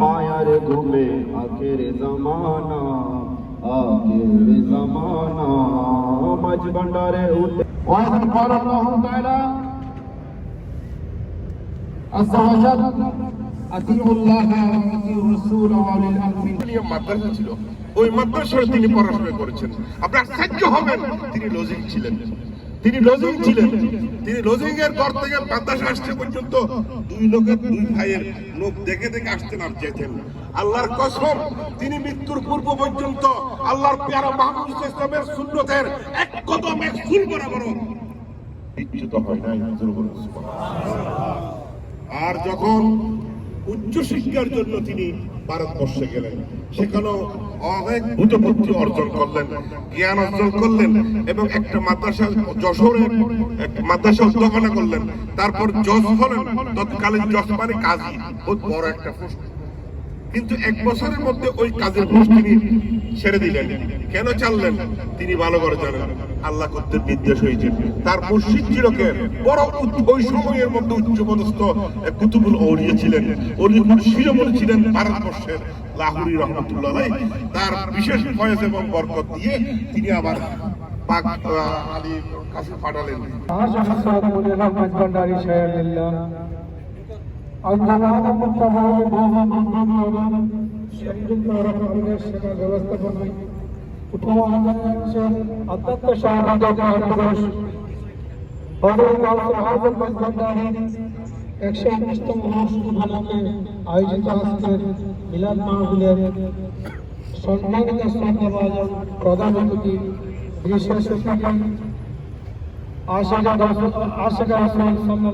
মায়ার ঘুমে আখের জমানা আখের জমানা মাঝ ভান্ডারে উঠে وأيضا قال الله تعالى عز وجل أطيعوا الله وأطيعوا الرسول وأولي الأمر منكم নিয়ে মাদ্রাসা ছিল ওই মাদ্রাসায় তিনি পড়াশোনা করেছেন। আপনি আশ্চর্য হবেন। তিনি লজিং ছিলেন। তিনি লজিং ছিলেন। তিনি লজিং এর ঘর থেকে মাদ্রাসা আসতে পর্যন্ত দুই লোকের দুই ভাইয়ের লোক দেখে দেখে আসতেন আর যেতেন। আল্লাহর কসম, তিনি মৃত্যুর পূর্ব পর্যন্ত আল্লাহর পেয়ারা মাহমুদ ইসলামের সুন্নতের এক কদম, এক ফুল বরাবর বিচ্যুত হয় নাই। আর যখন উচ্চ শিক্ষার জন্য তিনি ভারতবর্ষে গেলেন, সেখানেও অর্জন করলেন, জ্ঞান অর্জন করলেন এবং একটা মাদ্রাসা মাদ্রাসা করলেন। তারপর হলেন, তৎকালীন মানে কাজী। বহুত বড় একটা কিন্তু এক বছরের মধ্যে ওই কাজের ঘুষ তিনি ছেড়ে দিলেন। কেন চাললেন তিনি ভালো করে জানেন, আল্লাহ করতে নির্দেশ হয়েছে। তার মসজিদ ছিল কে? বড় ওই সময়ের মধ্যে উচ্চপদস্থ কুতুবুল ঔলিয়া ছিলেন। শিরোমণি ছিলেন ভারতবর্ষের লাহুরি রহমতুল্লাহ তার বিশেষ ফয়েজ এবং বরকত দিয়ে তিনি আবার পাক আলীর কাছে পাঠালেন। অত্যন্ত একশো উনিশতম উপলক্ষে আয়োজিত আজকের মিলাদ মাহফিলের সম্মানিত শ্রদ্ধাভাজন প্রধান অতিথি বিশেষ অতিথি আশিকা আশিকা সাল্লাম।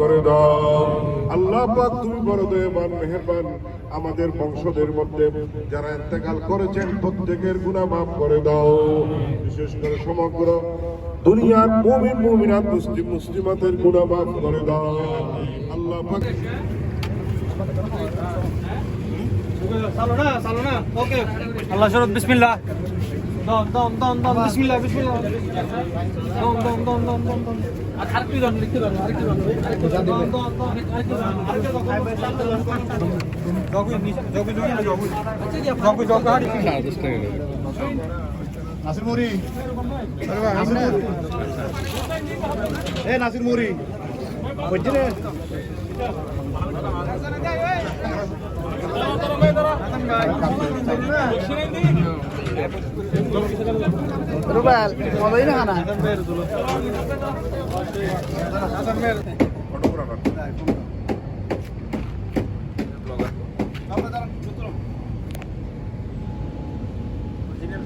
করে দাও। আল্লাহ পাক তুমি বড় দয়াবান, মেহেরবান আমাদের বংশদের মধ্যে যারা ইন্তেকাল করেছেন প্রত্যেকের গুনাহ মাফ করে দাও। বিশেষ করে সমগ্র দুনিয়ার মুমিন, মুমিনাত, মুসলিম, মুসলিমাতের গুনাহ মাফ করে দাও। আল্লাহ পাক আল্লাহ শরৎ বিসমিল্লাহ। দম দম দম দম বিসমিল্লাহ বিসমিল্লাহ। দম দম দম দম দম দম। আর আরেকটু জন লিখতে পারো আরেকটু জন আরেকটু দম। দম দম আরেকটু জন আরেকটু জন জগু নি জগু জগু জগু। জগু জগু হাড়ি নাসির মুরি নাসির মুরি এ নাসির মুরি বুঝছি রে। রুবেল মজাই না খানা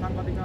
সাংবাদিক